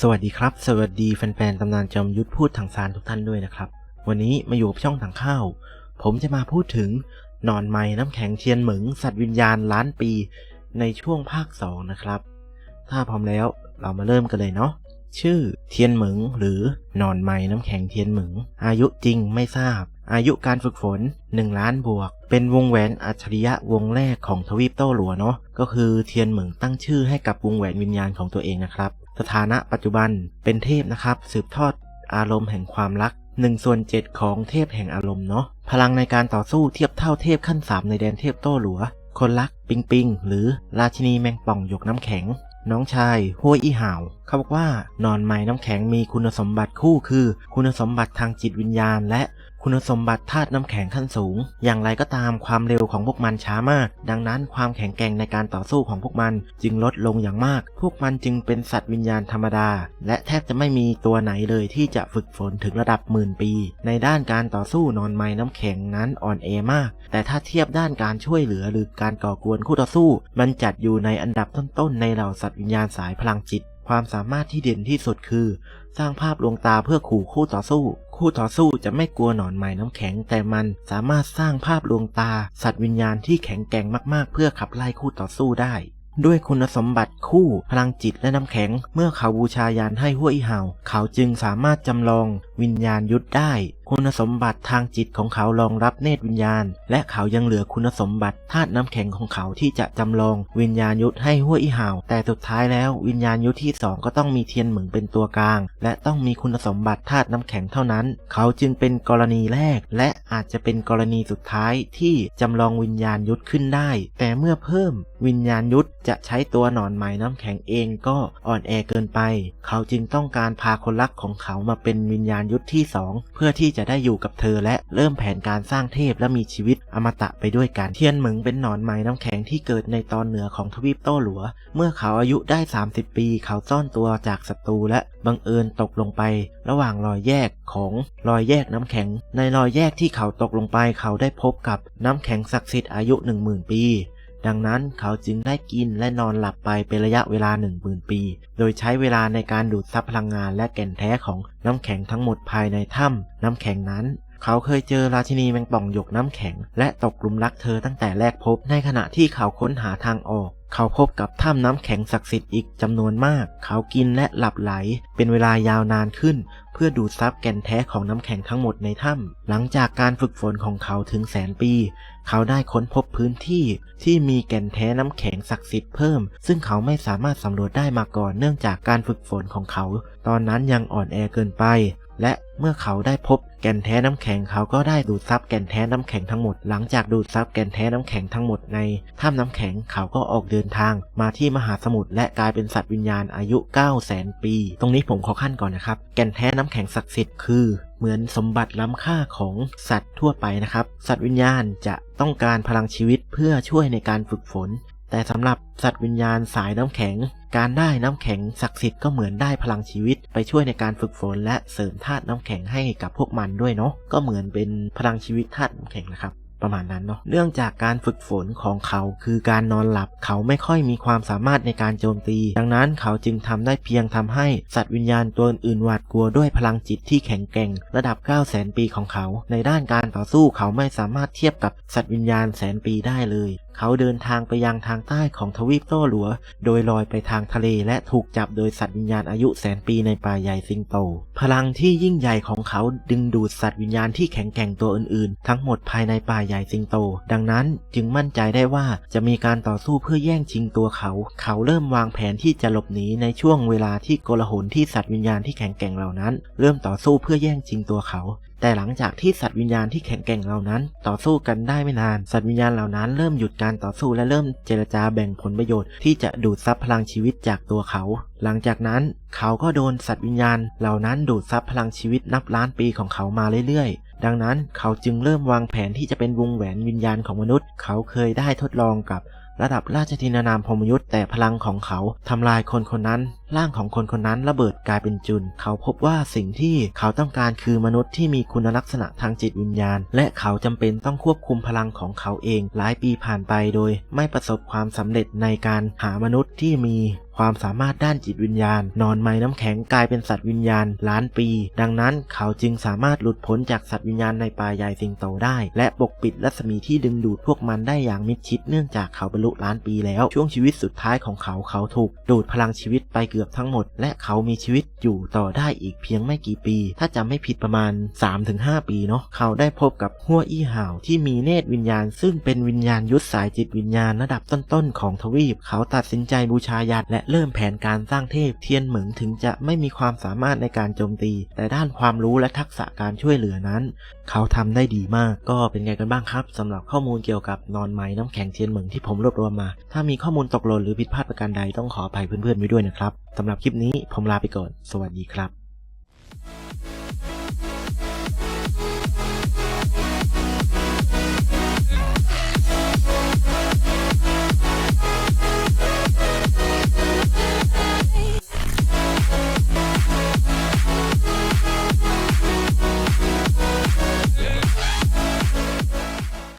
สวัสดีครับ สวัสดีแฟนๆตำนานจอมยุทธพูดถังซานทุกท่านด้วยนะครับ วันนี้มาอยู่กับช่องถังข้าว ผมจะมาพูดถึงนอนไม้น้ำแข็งเทียนเหมิงสัตว์วิญญาณล้านปี ในช่วงภาค 2 นะครับ ถ้าพร้อมแล้วเรามาเริ่มกันเลยเนาะชื่อเทียนเหมิงหรือนอนไม้น้ำแข็งเทียนเหมิงอายุจริงไม่ทราบ อายุการฝึกฝน 1 ล้านบวก เป็นวงแหวนอัจฉริยะวงแรกของทวีปโต้หลัวเนาะก็คือเทียนเหมิงตั้งชื่อให้กับวงแหวนวิญญาณของตัวเองนะครับ สถานะปัจจุบันเป็นเทพนะครับ สืบทอดอารมณ์แห่งความรัก1ส่วน7ของเทพแห่งอารมณ์เนาะพลังในการต่อสู้เทียบเท่าเทพขั้น 3 ในแดนเทพโต้หลัว คนรักปิงปิง หรือราชินีแมงป่องหยกน้ำแข็ง น้องชายห้วยอีห่าว เขาบอกว่านอนไม้น้ำแข็งมีคุณสมบัติคู่คือ คุณสมบัติทางจิตวิญญาณ และ คุณสมบัติธาตุน้ำแข็งขั้นสูง อย่างไรก็ตามความเร็วของพวกมันช้ามาก ดังนั้นความแข็งแกร่งในการต่อสู้ของพวกมันจึงลดลงอย่างมาก พวกมันจึงเป็นสัตว์วิญญาณธรรมดา และแทบจะไม่มีตัวไหนเลยที่จะฝึกฝนถึงระดับหมื่นปี ในด้านการต่อสู้นอนไม้น้ำแข็งนั้นอ่อนแอมาก แต่ถ้าเทียบด้านการช่วยเหลือหรือการก่อกวนคู่ต่อสู้ มันจัดอยู่ในอันดับต้นๆในเหล่าสัตว์วิญญาณสายพลังจิต ความสามารถที่เด่นที่สุดคือ สร้างภาพลวงตาเพื่อขู่คู่ต่อสู้ คู่ต่อสู้จะไม่กลัวหนอนไม้น้ำแข็ง แต่มันสามารถสร้างภาพลวงตา สัตว์วิญญาณที่แข็งแกร่งมากๆ เพื่อขับไล่คู่ต่อสู้ได้ด้วยคุณสมบัติคู่พลังจิตและน้ำแข็ง เมื่อเขาบูชายันให้ห้วยเห่า เขาจึงสามารถจำลองวิญญาณยุทธได้คุณสมบัติทางจิตของเขารองรับเนตรวิญญาณ และเขายังเหลือคุณสมบัติธาตุน้ำแข็งของเขาที่จะจำลองวิญญาณยุทธให้ห้วยอีหาวแต่สุดท้ายแล้ววิญญาณยุทธที่สองก็ต้องมีเทียนเหมืองเป็นตัวกลาง และต้องมีคุณสมบัติธาตุน้ำแข็งเท่านั้น เขาจึงเป็นกรณีแรก และอาจจะเป็นกรณีสุดท้ายที่จำลองวิญญาณยุทธขึ้นได้ แต่เมื่อเพิ่มวิญญาณยุทธจะใช้ตัวหนอนไม้น้ำแข็งเองก็อ่อนแอเกินไป เขาจึงต้องการพาคนรักของเขามาเป็นวิญญาณยุทธที่สองเพื่อที่จะได้อยู่กับเธอและเริ่มแผนการสร้างเทพและมีชีวิตอมตะไปด้วยกัน เทียนเหมิงเป็นหนอนไม้น้ำแข็งที่เกิดในตอนเหนือของทวีปโต้หลัว เมื่อเขาอายุได้ 30 ปี เขาซ่อนตัวจากศัตรูและบังเอิญตกลงไป ระหว่างรอยแยกของรอยแยกน้ำแข็ง ในรอยแยกที่เขาตกลงไป เขาได้พบกับน้ำแข็งศักดิ์สิทธิ์อายุ 10,000 ปี ดังนั้นเขาจึงได้กินและนอนหลับไปเป็นระยะเวลา10,000ปี โดยใช้เวลาในการดูดซับพลังงานและแก่นแท้ของน้ำแข็งทั้งหมดภายในถ้ำน้ำแข็งนั้นเขาเคยเจอราชินีแมงป่องหยกน้ำแข็ง และตกหลุมรักเธอตั้งแต่แรกพบ ในขณะที่เขาค้นหาทางออก เขาพบกับถ้ำน้ำแข็งศักดิ์สิทธิ์อีกจำนวนมาก เขากินและหลับไหล เป็นเวลายาวนานขึ้น เพื่อดูดซับแก่นแท้ของน้ำแข็งทั้งหมดในถ้ำหลังจากการฝึกฝนของเขาถึงแสนปี เขาได้ค้นพบพื้นที่ที่มีแก่นแท้น้ำแข็งศักดิ์สิทธิ์เพิ่ม ซึ่งเขาไม่สามารถสำรวจได้มาก่อนเนื่องจากการฝึกฝนของเขา ตอนนั้นยังอ่อนแอเกินไป และเมื่อเขาได้พบแก่นแท้น้ำแข็งเขาก็ได้ดูดซับแก่นแท้น้ำแข็งทั้งหมด หลังจากดูดซับแก่นแท้น้ำแข็งทั้งหมดในถ้ำน้ำแข็งเขาก็ออกเดินทาง มาที่มหาสมุทรและกลายเป็นสัตว์วิญญาณอายุ9 0 0 0 0ปี ตรงนี้ผมขอขั้นก่อนนะครับ แก่นแท้น้ำแข็งศักดิ์สิทธิ์คือเหมือนสมบัติล้ำค่าของสัตว์ทั่วไปนะครับ สัตว์วิญญาณจะต้องการพลังชีวิตเพื่อช่วยในการฝึกฝน แต่สำหรับสัตว์วิญญาณสายน้ำแข็ง การได้น้ำแข็งศักดิ์สิทธิ์ก็เหมือนได้พลังชีวิต ไปช่วยในการฝึกฝนและเสริมธาตุน้ำแข็งให้กับพวกมันด้วยเนาะก็เหมือนเป็นพลังชีวิตธาตุน้ำแข็งนะครับประมาณนั้นเนาะ เนื่องจากการฝึกฝนของเขาคือการนอนหลับ เขาไม่ค่อยมีความสามารถในการโจมตี ดังนั้นเขาจึงทำได้เพียงทำให้สัตว์วิญญาณตัวอื่นหวาดกลัวด้วยพลังจิตที่แข็งแกร่ง ระดับ 9 0 0 0 0 ปีของเขา ในด้านการต่อสู้เขาไม่สามารถเทียบกับสัตว์วิญญาณแสนปีได้เลย เขาเดินทางไปยังทางใต้ของทวีปโต้หลัว โดยลอยไปทางทะเลและถูกจับโดยสัตว์วิญญาณอายุแสนปีในป่าใหญ่สิงโต พลังที่ยิ่งใหญ่ของเขาดึงดูดสัตว์วิญญาณที่แข็งแกร่งตัวอื่นๆ ทั้งหมดภายในป่าใหญ่สิงโต ดังนั้นจึงมั่นใจได้ว่าจะมีการต่อสู้เพื่อแย่งชิงตัวเขา เขาเริ่มวางแผนที่จะหลบหนีในช่วงเวลาที่โกลาหลที่สัตว์วิญญาณที่แข็งแกร่งเหล่านั้น เริ่มต่อสู้เพื่อแย่งชิงตัวเขา แต่หลังจากที่สัตว์วิญญาณที่แข็งแกร่งเหล่านั้น ต่อสู้กันได้ไม่นาน สัตว์วิญญาณเหล่านั้นเริ่มหยุดการต่อสู้และเริ่มเจรจาแบ่งผลประโยชน์ที่จะดูดซับพลังชีวิตจากตัวเขา หลังจากนั้นเขาก็โดนสัตว์วิญญาณ เหล่านั้นดูดซับพลังชีวิตนับล้านปีของเขามาเรื่อยๆ ดังนั้นเขาจึงเริ่มวางแผนที่จะเป็นวงแหวนวิญญาณของมนุษย์ เขาเคยได้ทดลองกับ ระดับราชธินานามพมยุทธ์แต่พลังของเขาทำลายคนคนนั้น ร่างของคนคนนั้นระเบิดกลายเป็นจุน เขาพบว่าสิ่งที่เขาต้องการคือมนุษย์ที่มีคุณลักษณะทางจิตวิญญาณ และเขาจำเป็นต้องควบคุมพลังของเขาเอง หลายปีผ่านไปโดย ไม่ประสบความสำเร็จในการหามนุษย์ที่มีความสามารถด้านจิตวิญญาณ นอนไม้น้ำแข็งกลายเป็นสัตว์วิญญาณล้านปี ดังนั้นเขาจึงสามารถหลุดพ้นจากสัตว์วิญญาณในป่าใหญ่สิงโตได้ และปกปิดรัศมีที่ดึงดูดพวกมันได้อย่างมิดชิดเนื่องจากเขาบรรลุล้านปีแล้ว ช่วงชีวิตสุดท้ายของเขาเขาถูกดูดพลังชีวิตไปเกือบทั้งหมด และเขามีชีวิตอยู่ต่อได้อีกเพียงไม่กี่ปี ถ้าจำไม่ผิดประมาณ 3-5 ปีเนาะเขาได้พบกับฮัวอี้ห่าวที่มีเนตรวิญญาณ ซึ่งเป็นวิญญาณยุทธสายจิตวิญญาณระดับต้นๆของทวีป เขาตัดสินใจบูชายัดและเริ่มแผนการสร้างเทพเทียนเหมิงถึงจะไม่มีความสามารถในการโจมตี แต่ด้านความรู้และทักษะการช่วยเหลือนั้น เขาทำได้ดีมากก็เป็นไงกันบ้างครับสำหรับข้อมูลเกี่ยวกับนอนไม้น้ำแข็งเทียนเหมิงที่ผมรวบรวมมา ถ้ามีข้อมูลตกหล่นหรือผิดพลาดประการใดต้องขออภัยเพื่อนๆไว้ด้วยนะครับสำหรับคลิปนี้ผมลาไปก่อน สวัสดีครับ